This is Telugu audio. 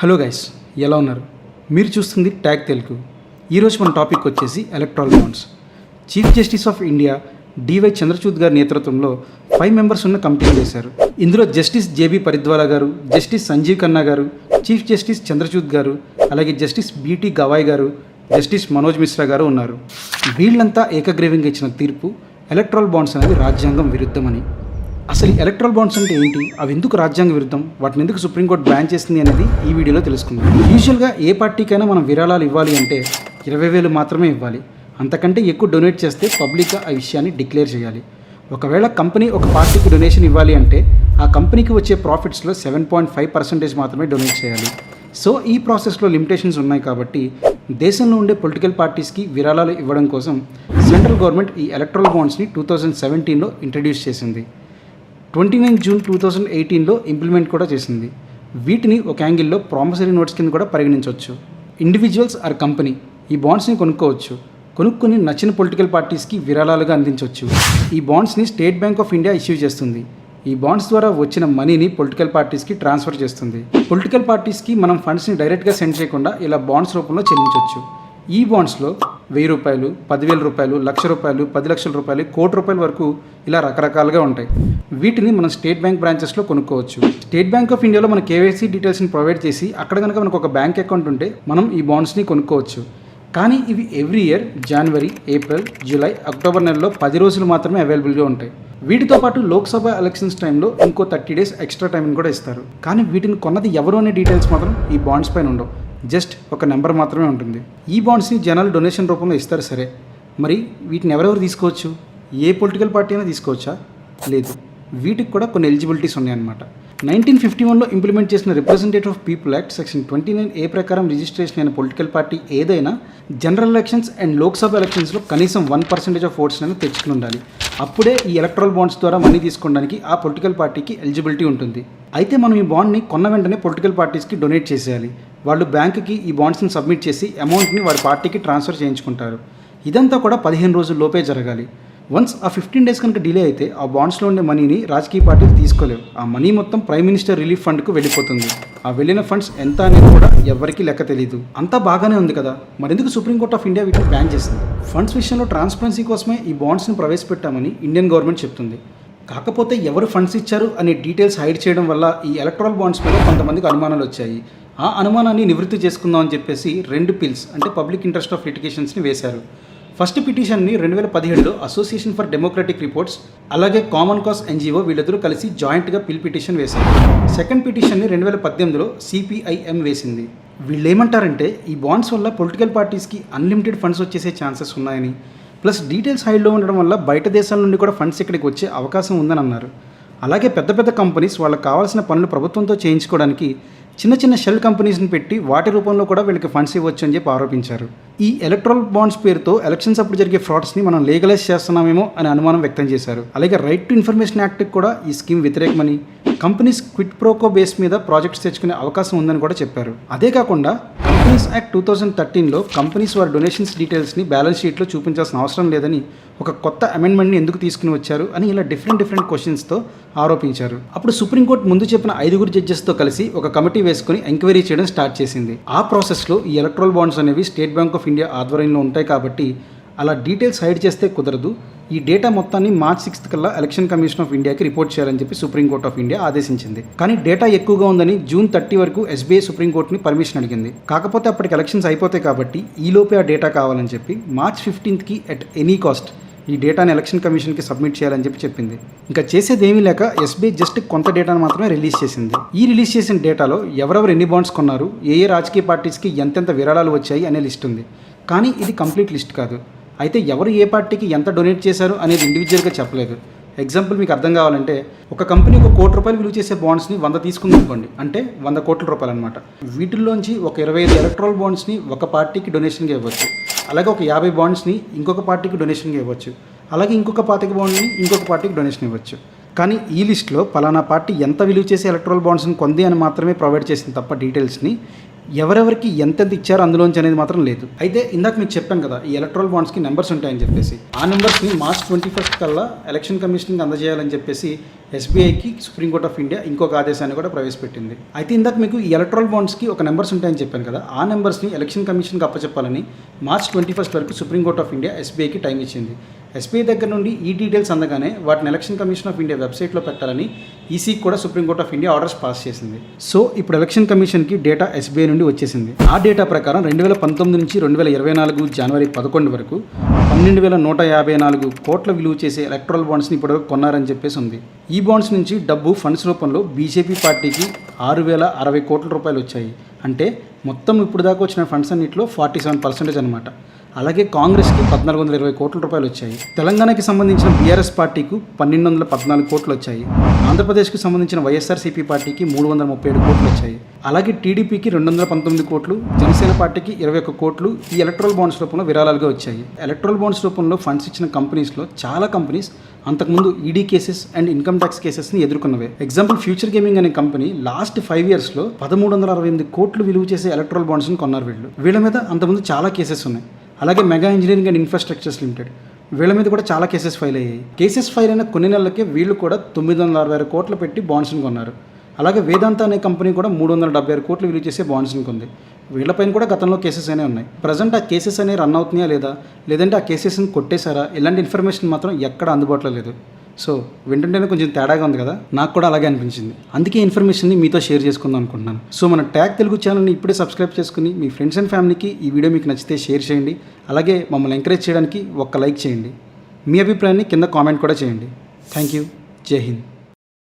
హలో గైస్ ఎలా ఉన్నారు? మీరు చూస్తుంది ట్యాగ్ తెలుగు. ఈరోజు మన టాపిక్ వచ్చేసి electoral bonds chief justice of India DY Chandrachud గారి నేతృత్వంలో ఫైవ్ మెంబర్స్ ఉన్న కమిటీ చేశారు. ఇందులో జస్టిస్ జేబీ పరిద్వాలా గారు జస్టిస్ సంజీవ్ ఖన్నా గారు చీఫ్ జస్టిస్ చంద్రచూడ్ గారు అలాగే జస్టిస్ బీటీ గవాయ్ గారు జస్టిస్ మనోజ్ మిశ్రా గారు ఉన్నారు. వీళ్ళంతా ఏకగ్రీవంగా ఇచ్చిన తీర్పు ఎలక్ట్రాల్ బాండ్స్ అనేది రాజ్యాంగం విరుద్ధమని. అసలు ఎలక్ట్రల్ బాండ్స్ అంటే ఏంటి? అవి ఎందుకు రాజ్యాంగ విరుద్ధం? వాటిని ఎందుకు సుప్రీంకోర్టు బ్యాన్ చేసింది అనేది ఈ వీడియోలో తెలుసుకుందాం. యూజువల్గా ఏ పార్టీకైనా మనం విరాళాలు ఇవ్వాలి అంటే ఇరవై వేలు మాత్రమే ఇవ్వాలి. అంతకంటే ఎక్కువ డొనేట్ చేస్తే పబ్లిక్గా ఆ విషయాన్ని డిక్లేర్ చేయాలి. ఒకవేళ కంపెనీ ఒక పార్టీకి డొనేషన్ ఇవ్వాలి అంటే ఆ కంపెనీకి వచ్చే ప్రాఫిట్స్లో సెవెన్ పాయింట్ ఫైవ్ పర్సెంటేజ్ మాత్రమే డొనేట్ చేయాలి. సో ఈ ప్రాసెస్లో లిమిటేషన్స్ ఉన్నాయి కాబట్టి దేశంలో ఉండే పొలిటికల్ పార్టీస్కి విరాళాలు ఇవ్వడం కోసం సెంట్రల్ గవర్నమెంట్ ఈ ఎలక్ట్రల్ బాండ్స్ని టూ థౌజండ్ సెవెంటీన్లో ఇంట్రడ్యూస్ చేసింది. Twenty nine June two thousand ఎయిటీన్లో ఇంప్లిమెంట్ కూడా చేసింది. వీటిని ఒక యాంగిల్లో ప్రామిసరీ నోట్స్ కింద కూడా పరిగణించవచ్చు. Individuals or company. ఈ బాండ్స్ని కొనుక్కోవచ్చు. కొనుక్కొని నచ్చిన పొలిటికల్ పార్టీస్కి విరాళాలుగా అందించవచ్చు. ఈ బాండ్స్ని State Bank of India issue చేస్తుంది. ఈ బాండ్స్ ద్వారా వచ్చిన మనీని పొలిటికల్ పార్టీస్కి ట్రాన్స్ఫర్ చేస్తుంది. పొలిటికల్ పార్టీస్కి మనం ఫండ్స్ని డైరెక్ట్గా సెండ్ చేయకుండా ఇలా బాండ్స్ రూపంలో చెల్లించవచ్చు. ఈ బాండ్స్లో వెయ్యి రూపాయలు పదివేల రూపాయలు లక్ష రూపాయలు పది లక్షల రూపాయలు కోటి రూపాయల వరకు ఇలా రకరకాలుగా ఉంటాయి. వీటిని మనం స్టేట్ బ్యాంక్ బ్రాంచెస్లో కొనుక్కోవచ్చు. స్టేట్ బ్యాంక్ ఆఫ్ ఇండియాలో మన కేవైసీ డీటెయిల్స్ని ప్రొవైడ్ చేసి అక్కడ కనుక మనకు ఒక బ్యాంక్ అకౌంట్ ఉంటే మనం ఈ బాండ్స్ని కొనుక్కోవచ్చు. కానీ ఇవి every year January April July October నెలలో పది రోజులు మాత్రమే అవైలబుల్గా ఉంటాయి. వీటితో పాటు లోక్సభ ఎలక్షన్స్ టైంలో ఇంకో థర్టీ డేస్ ఎక్స్ట్రా టైం కూడా ఇస్తారు. కానీ వీటిని కొన్నది ఎవరు అనే డీటెయిల్స్ మాత్రం ఈ బాండ్స్ పైన ఉండవు. జస్ట్ ఒక నెంబర్ మాత్రమే ఉంటుంది. ఈ బాండ్స్ని జనాలు డొనేషన్ రూపంలో ఇస్తారు సరే. మరి వీటిని ఎవరెవరు తీసుకోవచ్చు? ఏ పొలిటికల్ పార్టీ అయినా తీసుకోవచ్చా? లేదు. వీటికి కూడా కొన్ని ఎలిజిబిలిటీస్ ఉన్నాయన్నమాట. నైన్టీన్ ఫిఫ్టీ వన్లో ఇంప్లిమెంట్ చేసిన representative of people act section twenty nine A ప్రకారం రిజిస్ట్రేషన్ అయిన పొలిటికల్ పార్టీ ఏదైనా జనరల్ ఎలక్షన్స్ అండ్ లోక్సభ ఎలక్షన్స్లో కనీసం వన్ పర్సెంటేజ్ ఆఫ్ ఓట్స్ అనేది తెచ్చుకుని ఉండాలి. అప్పుడే ఈ ఎలక్ట్రల్ బాండ్స్ ద్వారా మనీ తీసుకోవడానికి ఆ పొలిటికల్ పార్టీకి ఎలిజిబిలిటీ ఉంటుంది. అయితే మనం ఈ బాండ్ని కొన్న వెంటనే పొలిటికల్ పార్టీస్కి డొనేట్ చేసేయాలి. వాళ్ళు బ్యాంకుకి ఈ బాండ్స్ని సబ్మిట్ చేసి అమౌంట్ని వారి పార్టీకి ట్రాన్స్ఫర్ చేయించుకుంటారు. ఇదంతా కూడా పదిహేను రోజుల లోపే జరగాలి. వన్స్ ఆ ఫిఫ్టీన్ డేస్ కనుక డిలే అయితే ఆ బాండ్స్లో ఉండే మనీని రాజకీయ పార్టీలు తీసుకోలేవు. ఆ మనీ మొత్తం ప్రైమ్ మినిస్టర్ రిలీఫ్ ఫండ్కు వెళ్ళిపోతుంది. ఆ వెళ్ళిన ఫండ్స్ ఎంత అనేది కూడా ఎవరికీ లెక్క తెలియదు అంతా బాగానే ఉంది కదా. మరెందుకు సుప్రీంకోర్ట్ ఆఫ్ ఇండియా వీటిని బ్యాన్ చేసింది? ఫండ్స్ విషయంలో ట్రాన్స్పరెన్సీ కోసమే ఈ బాండ్స్ని ప్రవేశపెట్టామని ఇండియన్ గవర్నమెంట్ చెప్తుంది. కాకపోతే ఎవరు ఫండ్స్ ఇచ్చారు అనే డీటెయిల్స్ హైడ్ చేయడం వల్ల ఈ ఎలక్ట్రల్ బాండ్స్ మీద కొంతమందికి అనుమానాలు వచ్చాయి. ఆ అనుమానాన్ని నివృత్తి చేసుకుందాం అని చెప్పేసి రెండు పిల్స్ అంటే పబ్లిక్ ఇంట్రెస్ట్ ఆఫ్ లిటిగేషన్స్ని వేశారు. ఫస్ట్ పిటిషన్ని రెండు వేల పదిహేడులో అసోసియేషన్ ఫర్ డెమోక్రటిక్ రిపోర్ట్స్ అలాగే కామన్ కాస్ ఎన్జిఓ వీళ్ళిద్దరూ కలిసి జాయింట్గా పిల్ పిటిషన్ వేశారు. సెకండ్ పిటిషన్ని రెండు వేల పద్దెనిమిదిలో సిపిఐఎం వేసింది. వీళ్ళు ఏమంటారంటే ఈ బాండ్స్ వల్ల పొలిటికల్ పార్టీస్కి అన్లిమిటెడ్ ఫండ్స్ వచ్చేసే ఛాన్సెస్ ఉన్నాయని. ప్లస్ డీటెయిల్స్ హైడ్లో ఉండడం వల్ల బయట దేశాల నుండి కూడా ఫండ్స్ ఇక్కడికి వచ్చే అవకాశం ఉందని అన్నారు. అలాగే పెద్ద పెద్ద కంపెనీస్ వాళ్ళకి కావాల్సిన పనులు ప్రభుత్వంతో చేయించుకోవడానికి చిన్న చిన్న షెల్ కంపెనీస్ని పెట్టి వాటి రూపంలో కూడా వీళ్ళకి ఫండ్స్ ఇవ్వచ్చు అని చెప్పి ఆరోపించారు. ఈ ఎలక్ట్రల్ బాండ్స్ పేరుతో ఎలక్షన్స్ అప్పుడు జరిగే ఫ్రాడ్స్ని మనం లీగలైజ్ చేస్తున్నామేమో అని అనుమానం వ్యక్తం చేశారు. అలాగే రైట్ టు ఇన్ఫర్మేషన్ యాక్ట్కి కూడా ఈ scheme వ్యతిరేకమని companies quid pro quo base మీద ప్రాజెక్ట్స్ తెచ్చుకునే అవకాశం ఉందని కూడా చెప్పారు. అదే కాకుండా కంపెనీస్ యాక్ట్ టూ థౌజండ్ థర్టీన్లో కంపెనీస్ వారి డొనేషన్స్ డీటెయిల్స్ని బ్యాలెన్స్ షీట్లో చూపించాల్సిన అవసరం లేదని ఒక కొత్త అమెండ్మెంట్ని ఎందుకు తీసుకుని వచ్చారు అని ఇలా డిఫరెంట్ డిఫరెంట్ క్వశ్చన్స్తో ఆరోపించారు. అప్పుడు సుప్రీంకోర్టు ముందు చెప్పిన ఐదుగురు జడ్జెస్తో కలిసి ఒక కమిటీ వేసుకుని ఎంక్వైరీ చేయడం స్టార్ట్ చేసింది. ఆ ప్రాసెస్లో ఈ ఎలక్ట్రల్ బాండ్స్ అనేవి స్టేట్ బ్యాంక్ ఆఫ్ ఇండియా ఆధ్వర్యంలో ఉంటాయి కాబట్టి అలా డీటెయిల్స్ హైడ్ చేస్తే కుదరదు. ఈ డేటా మొత్తాన్ని మార్చ్ సిక్స్త్ కల్లా ఎలక్షన్ కమిషన్ ఆఫ్ ఇండియాకి రిపోర్ట్ చేయాలని చెప్పి సుప్రీంకోర్టు ఆఫ్ ఇండియా ఆదేశించింది. కానీ డేటా ఎక్కువగా ఉందని జూన్ థర్టీ వరకు ఎస్బీఐ సుప్రీంకోర్టుని పర్మిషన్ అడిగింది. కాకపోతే అప్పటికి ఎలక్షన్స్ అయిపోతాయి కాబట్టి ఈలోపే ఆ డేటా కావాలని చెప్పి మార్చ్ ఫిఫ్టీన్త్కి ఎట్ ఎనీ కాస్ట్ ఈ డేటాని ఎలక్షన్ కమిషన్కి సబ్మిట్ చేయాలని చెప్పి చెప్పింది. ఇంకా చేసేది ఏమీ లేక ఎస్బీఐ జస్ట్ కొంత డేటాను మాత్రమే రిలీజ్ చేసింది. ఈ రిలీజ్ చేసిన డేటాలో ఎవరెవరు ఎన్ని బాండ్స్ కొన్నారు ఏ ఏ రాజకీయ పార్టీస్కి ఎంతెంత విరాళాలు వచ్చాయి అనే లిస్ట్ ఉంది. కానీ ఇది కంప్లీట్ లిస్ట్ కాదు. అయితే ఎవరు ఏ పార్టీకి ఎంత డొనేట్ చేశారు అనేది ఇండివిజువల్గా చెప్పలేదు. ఎగ్జాంపుల్ మీకు అర్థం కావాలంటే ఒక కంపెనీ ఒక కోటి రూపాయలు విలువ చేసే బాండ్స్ని వంద తీసుకుంది అనుకోండి. అంటే వంద కోట్ల రూపాయలు అనమాట వీటిల్లోంచి ఒక ఇరవై ఐదు ఎలక్ట్రాల్ బాండ్స్ని ఒక పార్టీకి డొనేషన్గా ఇవ్వచ్చు. అలాగే ఒక యాభై బాండ్స్ని ఇంకొక పార్టీకి డొనేషన్గా ఇవ్వచ్చు. అలాగే ఇంకొక పార్టీకి బాండ్ని ఇంకొక పార్టీకి డొనేషన్ ఇవ్వచ్చు. కానీ ఈ లిస్ట్లో పలానా పార్టీ ఎంత విలువ చేసే ఎలక్ట్రల్ బాండ్స్ని కొంది అని మాత్రమే ప్రొవైడ్ చేసింది తప్ప డీటెయిల్స్ని ఎవరెవరికి ఎంతెంత ఇచ్చారో అందులోంచి అనేది మాత్రం లేదు. అయితే ఇందాక మీకు చెప్పాను కదా ఈ ఎలక్ట్రల్ బాండ్స్కి నెంబర్స్ ఉంటాయని చెప్పేసి. ఆ నెంబర్స్ని మార్చ్ ట్వంటీ ఫస్ట్ కల్లా ఎలక్షన్ కమిషన్కి అందజేయాలని చెప్పేసి ఎస్బీఐకి సుప్రీంకోర్ట్ ఆఫ్ ఇండియా ఇంకొక ఆదేశాన్ని కూడా ప్రవేశపెట్టింది. అయితే ఇందాక మీకు ఈ ఎలక్ట్రల్ బాండ్స్కి ఒక నెంబర్స్ ఉంటాయని చెప్పాను కదా ఆ నెంబర్స్ని ఎలక్షన్ కమిషన్కి అప్పచెప్పాలని మార్చ్ ట్వంటీ ఫస్ట్ వరకు సుప్రీంకోర్ట్ ఆఫ్ ఇండియా ఎస్బీఐకి టైం ఇచ్చింది. ఎస్బీఐ దగ్గర నుండి ఈ డీటెయిల్స్ అందగానే వాటిని ఎలక్షన్ కమిషన్ ఆఫ్ ఇండియా వెబ్సైట్లో పెట్టాలని ఈసీకి కూడా supreme court of India orders pass చేసింది. సో ఇప్పుడు ఎలక్షన్ కమిషన్కి డేటా ఎస్బీఐ నుండి వచ్చేసింది. ఆ డేటా ప్రకారం రెండు వేల పంతొమ్మిది నుంచి రెండు వేల ఇరవై నాలుగు జనవరి పదకొండు వరకు పన్నెండు వేల నూట యాభై నాలుగు కోట్ల విలువ చేసే ఎలక్ట్రల్ బాండ్స్ని ఇప్పుడు కొన్నారని చెప్పేసి ఉంది. ఈ బాండ్స్ నుంచి డబ్బు ఫండ్స్ రూపంలో బీజేపీ పార్టీకి ఆరు వేల అరవై కోట్ల రూపాయలు వచ్చాయి. అంటే మొత్తం ఇప్పుడు దాకా వచ్చిన ఫండ్స్ అన్నింటిలో ఫార్టీ సెవెన్ పర్సెంటేజ్ అనమాట అలాగే కాంగ్రెస్కి పద్నాలుగు వందల ఇరవై కోట్ల రూపాయలు వచ్చాయి. తెలంగాణకి సంబంధించిన బీఆర్ఎస్ పార్టీకి పన్నెండు వందల పద్నాలుగు కోట్లు వచ్చాయి. ఆంధ్రప్రదేశ్కి సంబంధించిన వైఎస్ఆర్సీపీ పార్టీకి మూడు వందల ముప్పై ఏడు కోట్లు వచ్చాయి. అలాగే టీడీపీకి రెండు వందల పంతొమ్మిది కోట్లు జనసేన పార్టీకి ఇరవై ఒక్క కోట్లు ఈ ఎలక్ట్రల్ బాండ్స్ రూపంలో విరాళాలుగా వచ్చాయి. ఎలక్ట్రల్ బాండ్స్ రూపంలో ఫండ్స్ ఇచ్చిన కంపెనీస్లో చాలా కంపెనీస్ అంతకుముందు ED cases and income tax కేసెస్ని ఎదుర్కొన్నవే. ఎగ్జాంపుల్ ఫ్యూచర్ గేమింగ్ అనే కంపెనీ లాస్ట్ ఫైవ్ ఇయర్స్లో పదమూడు వందల అరవై ఎనిమిది కోట్లు విలువ చేసే ఎలక్ట్రల్ బాండ్స్ని కొన్నారు వీళ్ళు. వీళ్ళ మీద అంతకుముందు చాలా కేసెస్ ఉన్నాయి. అలాగే mega engineering and infrastructures limited. వీళ్ళ మీద కూడా చాలా కేసెస్ ఫైల్ అయ్యాయి. కేసెస్ ఫైల్ అయిన కొన్ని నెలలకే వీళ్ళు కూడా తొమ్మిది వందల అరవై ఆరు కోట్లు పెట్టి బాండ్స్ని కొన్నారు. అలాగే వేదాంత అనే కంపెనీ కూడా మూడు వందల డెబ్బై ఆరు కోట్లు విలువ చేసే బాండ్స్ని కొంది. వీళ్ళపైన కూడా గతంలో కేసెస్ అనే ఉన్నాయి. ప్రజెంట్ ఆ కేసెస్ అనేవి రన్ అవుతున్నాయా లేదా? లేదంటే ఆ కేసెస్ని కొట్టేశారా? ఇలాంటి ఇన్ఫర్మేషన్ మాత్రం ఎక్కడ అందుబాటులో లేదు. సో వింటుంటేనే కొంచెం తేడాగా ఉంది కదా? నాకు కూడా అలాగే అనిపించింది. అందుకే ఇన్ఫర్మేషన్ని మీతో షేర్ చేసుకుందాం అనుకుంటున్నాను. సో మన ట్యాగ్ తెలుగు ఛానల్ని ఇప్పుడే సబ్స్క్రైబ్ చేసుకుని మీ ఫ్రెండ్స్ అండ్ ఫ్యామిలీకి ఈ వీడియో మీకు నచ్చితే షేర్ చేయండి. అలాగే మమ్మల్ని ఎంకరేజ్ చేయడానికి ఒక్క లైక్ చేయండి. మీ అభిప్రాయాన్ని కింద కామెంట్ కూడా చేయండి. Thank you. జై హింద్.